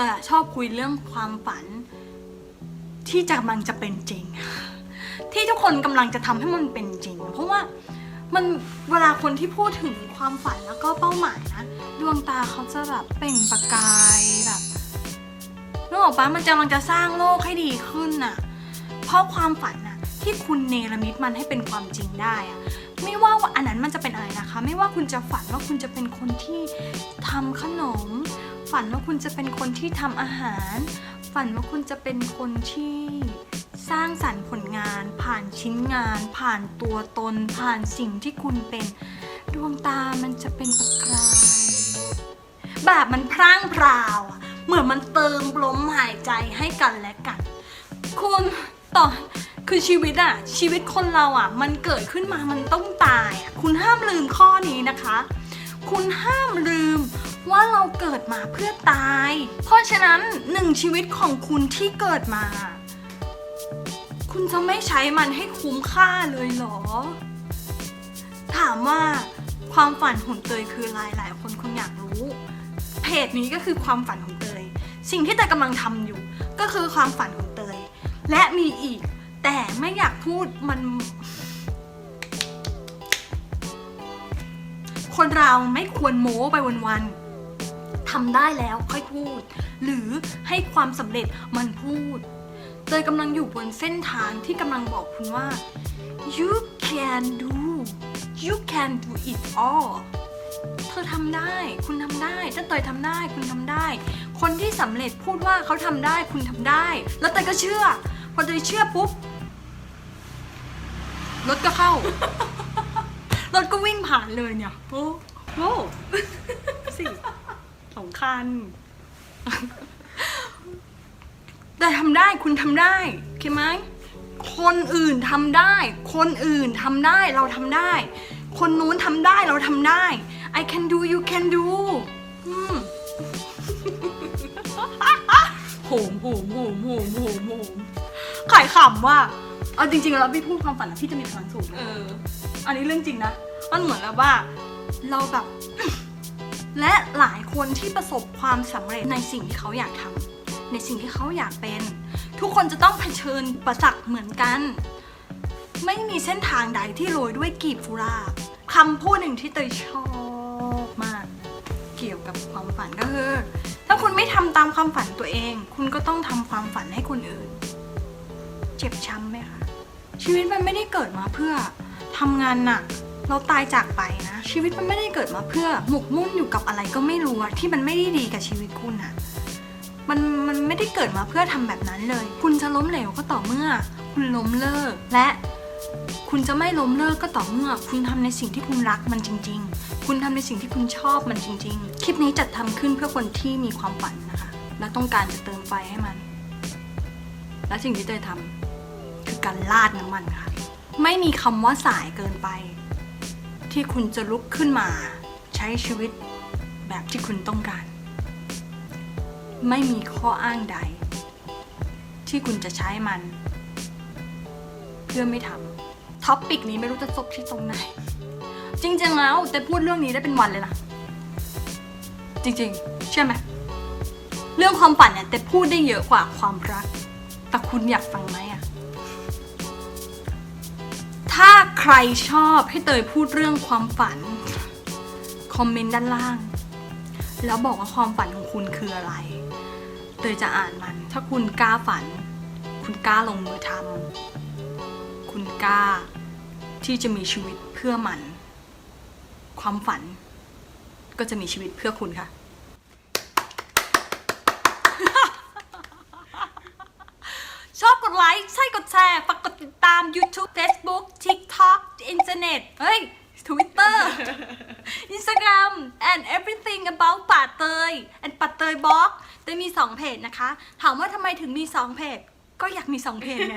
แต่ชอบคุยเรื่องความฝัน ที่จะกำลังจะเป็นจริง ที่ทุกคนกำลังจะทำให้มันเป็นจริง เพราะว่ามันเวลาคนที่พูดถึงความฝันแล้วก็เป้าหมายนะดวงตาเขาจะแบบเปล่งประกายแบบนึกออกปะมันจะมันจะสร้างโลกให้ดีขึ้นน่ะ เพราะความฝันน่ะที่คุณเนรมิตมันให้เป็นความจริงได้อะ ไม่ว่าว่าอันนั้นมันจะเป็นอะไรนะคะ ไม่ว่าคุณจะฝันว่าคุณจะเป็นคนที่ทำขนม ฝันว่าคุณจะเป็นคนที่ทำอาหาร ฝันว่าคุณจะเป็นคนที่สร้างสรรค์ผลงาน ผ่านชิ้นงาน ผ่านตัวตน ผ่านสิ่งที่คุณเป็นดวงตามันจะเป็นประกายแบบมันพร่างพราวเหมือนมันเติมลมหายใจให้กันและกัน คุณต่อ คือชีวิตอะชีวิตคนเราอะมันเกิดขึ้นมามันต้องตายอะคุณห้ามลืมข้อนี้นะคะ คุณห้ามลืมว่าเราเกิดมาเพื่อตาย เพราะฉะนั้นหนึ่งชีวิตของคุณที่เกิดมา คุณจะไม่ใช้มันให้คุ้มค่าเลยเหรอ ถามว่าความฝันของเตยคืออะไรหลายคนคงอยากรู้ เพจนี้ก็คือความฝันของเตย สิ่งที่เตยกำลังทำอยู่ ก็คือความฝันของเตย และมีอีก แต่ไม่อยากพูดมัน คนเราไม่ควรโม้ไปวันๆทำได้แล้วค่อยพูด หรือให้ความสำเร็จมันพูดเตยกำลังอยู่บนเส้นทางที่กำลังบอกคุณว่า you can do you can do it all เธอทำได้ คุณทำได้ ถ้าเตยทำได้ คุณทำได้ คนที่สำเร็จพูดว่าเขาทำได้ คุณทำได้ แล้วเตยก็เชื่อ พอเตยเชื่อปุ๊บ รถก็เข้า รถก็วิ่งผ่านเลยเนี่ยโอ้โหสี่สองคัน แต่ทำได้คุณทำได้โอเคไหมคนอื่นทำได้ คนอื่นทำได้เราทำได้ คนนู้นทำได้เราทำได้ I can do you can do อืม โหมโหมโหมโหมโหมโหมขายขำว่า เอาจริงๆแล้วพี่พูดความฝันแล้วพี่จะมีพลังสูงนะเออ อันนี้เรื่องจริงนะ มันเหมือนแบบว่าเราแบบ และหลายคนที่ประสบความสำเร็จในสิ่งที่เขาอยากทำในสิ่งที่เขาอยากเป็น ทุกคนจะต้องเผชิญประสักเหมือนกัน ไม่มีเส้นทางใดที่โรยด้วยกลีบกุหลาบคำพูดหนึ่งที่เตยชอบมาก เกี่ยวกับความฝันก็คือถ้าคุณไม่ทำตามความฝันตัวเอง คุณก็ต้องทำความฝันให้คนอื่น เจ็บช้ำไหมคะ ชีวิตมันไม่ได้เกิดมาเพื่อทำงานหนักเราตายจากไปนะ ชีวิตมันไม่ได้เกิดมาเพื่อหมกมุ่นอยู่กับอะไรก็ไม่รู้อะที่มันไม่ได้ดีกับชีวิตคุณอะมันมันไม่ได้เกิดมาเพื่อทำแบบนั้นเลย คุณจะล้มเหลวก็ต่อเมื่อ คุณล้มเลิกและคุณจะไม่ล้มเลิกก็ต่อเมื่อ คุณทำในสิ่งที่คุณรักมันจริง ๆ คุณทำในสิ่งที่คุณชอบมันจริง ๆ คลิปนี้จัดทำขึ้นเพื่อคนที่มีความฝันนะคะ และต้องการจะเติมไฟให้มัน และสิ่งที่เตยทำ คือการลาดน้ำมันค่ะ ไม่มีคำว่าสายเกินไป ที่คุณจะลุกขึ้นมา ใช้ชีวิตแบบที่คุณต้องการ ไม่มีข้ออ้างใด ที่คุณจะใช้มัน เพื่อไม่ทำท็อปปิกนี้ไม่รู้จะจบที่ตรงไหน จริงๆแล้วแต่พูดเรื่องนี้ได้เป็นวันเลยนะ จริงๆ เชื่อไหมเรื่องความฝันเนี่ยแต่พูดได้เยอะกว่าความรัก แต่คุณอยากฟังไหมอะ ถ้าใครชอบให้เตยพูดเรื่องความฝัน คอมเมนต์ด้านล่าง แล้วบอกว่าความฝันของคุณคืออะไร เตยจะอ่านมัน ถ้าคุณกล้าฝัน คุณกล้าลงมือทำคุณกล้าที่จะมีชีวิตเพื่อมัน ความฝัน ก็จะมีชีวิตเพื่อคุณค่ะ ชอบกดไลค์ ใช่กดแชร์ ติดตาม YouTube Facebook TikTok อินเทอร์เน็ตเฮ้ย Twitter Instagram and everything about ป่าเตย and ป่าเตยบล็อกเตยมี 2 เพจนะคะ ถามว่าทำไมถึงมี 2 เพจ ก็อยากมี 2 เพจไง